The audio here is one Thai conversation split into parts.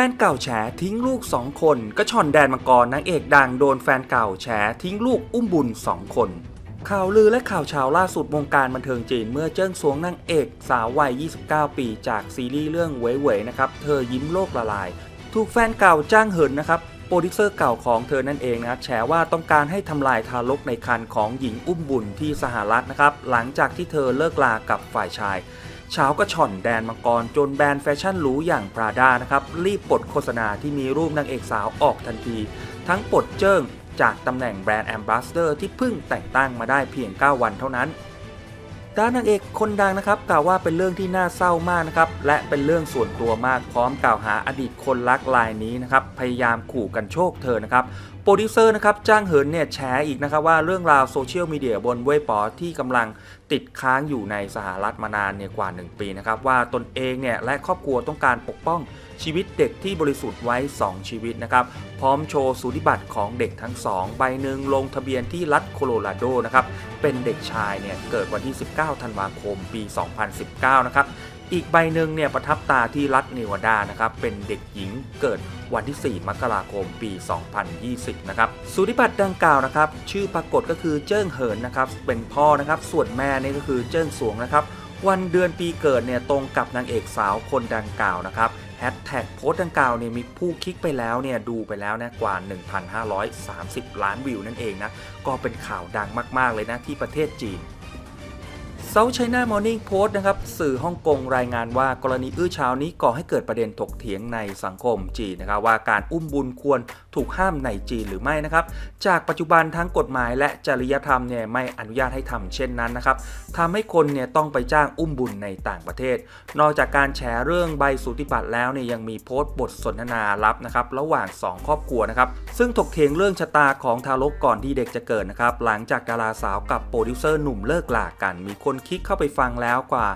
ฟนเก่าแฉทิ้งลูก 2 คนก็ช่อนแดนมังกรนางเอกดังโดนแฟนเก่าแฉทิ้งลูกอุ้มบุญ 2 คน ข่าวลือและข่าวเช้าล่าสุดวงการบันเทิงจีนเมื่อเจิ้งสวงนางเอกสาววัย 29 ปีจากซีรีส์เรื่องเว่ยเว่ยนะครับ เธอยิ้มโลกละลาย ถูกแฟนเก่าจ้างเหินนะครับ โปรดิวเซอร์เก่าของเธอนั่นเองนะครับแฉว่าต้องการให้ทำลายทารกในครรภ์ของหญิงอุ้มบุญที่สหรัฐนะครับหลังจากที่เธอเลิกลากับฝ่ายชาย เช้าก็ช่อนแดนมังกร จนแบรนด์แฟชั่นหรูอย่าง Prada นะครับ รีบปลดโฆษณาที่มีรูปนางเอกสาวออกทันที ทั้งปลดเจิ้งจากตำแหน่งแบรนด์แอมบาสเดอร์ที่เพิ่งแต่งตั้งมาได้เพียง 9 วันเท่านั้นด้านนางเอกคนดังนะครับกล่าวว่าเป็นเรื่องที่น่าเศร้ามากนะครับและเป็นเรื่องส่วนตัวมากพร้อมกล่าวหาอดีตคนรักรายนี้นะครับพยายามขู่กันโชคเธอนะครับ โปรดิวเซอร์นะครับจ้างเหินเนี่ยแชร์อีกนะครับว่าเรื่องราวโซเชียลมีเดียบนเว็บปอที่กำลังติดค้างอยู่ในสหรัฐมานานเนี่ยกว่า 1 ปีนะครับว่าตนเองเนี่ยและครอบครัวต้องการปกป้องชีวิตเด็กที่บริสุทธิ์ไว้ 2 ชีวิตนะครับ พร้อมโชว์สูติบัตรของเด็กทั้งสองใบหนึ่งลงทะเบียนที่รัฐโคโลราโดนะครับ เป็นเด็กชายเนี่ยเกิดวันที่ 19 ธันวาคม ปี 2019 นะครับ อีกใบหนึ่งเนี่ยประทับตาที่รัฐเนวาดานะครับเป็นเด็กหญิงเกิดวันที่ 4 มกราคมปี 2020 นะครับสูติบัตรดังกล่าวนะครับชื่อปรากฏก็คือเจิ้งเหินนะครับเป็นพ่อนะครับส่วนแม่นี่ก็คือเจิ้งสวงนะครับวันเดือนปีเกิดเนี่ยตรงกับนางเอกสาวคนดังกล่าวนะครับแฮชแท็กโพสต์ดังกล่าวเนี่ยมีผู้คลิกไปแล้วเนี่ยดูไปแล้วนะกว่า 1,530 ล้านวิวนั่นเองนะก็เป็นข่าวดังมากๆเลยนะที่ประเทศจีน เซา t ไชน่ามอร์นิ่งโพสต์นะครับสื่อฮ่องกงรายงานว่ากรณีอื้อเช้านี้ก่อให้เกิดประเด็นถกเถียงในสังคมจีนนะครับว่าการอุ้มบุญควรถูกห้ามในจีนหรือไม่นะครับจากปัจจุบันทั้งกฎหมายและจริยธรรมเนี่ยไม่อนุญาตให้ทำเช่นนั้นนะครับทำให้คนเนี่ยต้องไปจ้างอุ้มบุญในต่างประเทศ นอกจากการแชร์เรื่องใบสูติบัตรแล้วเนี่ยยังมีโพสต์บทสนทนาลับนะครับระหว่าง 2 ครอบครัวนะครับซึ่งถกเถียงเรื่องชะตาของทารกก่อนที่เด็กจะเกิดนะครับหลังจากดาราสาวกับโปรดิวเซอร์หนุ่มเลิกลากันมีคนคลิกเข้าไปฟังแล้วกว่า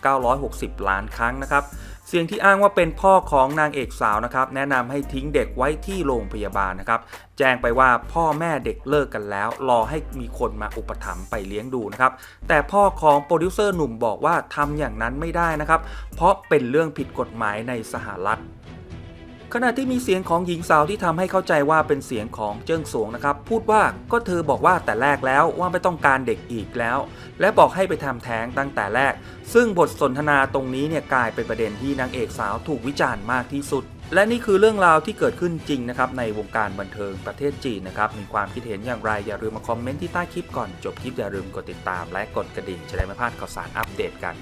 1,960 ล้านครั้งนะครับ เสียงที่อ้างว่าเป็นพ่อของนางเอกสาวนะครับ แนะนำให้ทิ้งเด็กไว้ที่โรงพยาบาลนะครับ แจ้งไปว่าพ่อแม่เด็กเลิกกันแล้ว รอให้มีคนมาอุปถัมภ์ไปเลี้ยงดูนะครับ แต่พ่อของโปรดิวเซอร์หนุ่มบอกว่าทำอย่างนั้นไม่ได้นะครับ เพราะเป็นเรื่องผิดกฎหมายในสหรัฐ ขณะที่มีเสียงของหญิงสาวที่ทำให้เข้าใจว่าเป็นเสียงของเจิ้งสวงนะครับ พูดว่าก็เธอบอกว่าแต่แรกแล้วว่าไม่ต้องการเด็กอีกแล้ว และบอกให้ไปทำแท้งตั้งแต่แรก ซึ่งบทสนทนาตรงนี้เนี่ยกลายเป็นประเด็นที่นางเอกสาวถูกวิจารณ์มากที่สุด และนี่คือเรื่องราวที่เกิดขึ้นจริงนะครับในวงการบันเทิงประเทศจีนนะครับมีความคิดเห็นอย่างไรอย่าลืมมาคอมเมนต์ที่ใต้คลิปก่อนจบคลิปอย่าลืมกดติดตาม และกดกระดิ่งจะได้ไม่พลาดข่าวสารอัปเดตกัน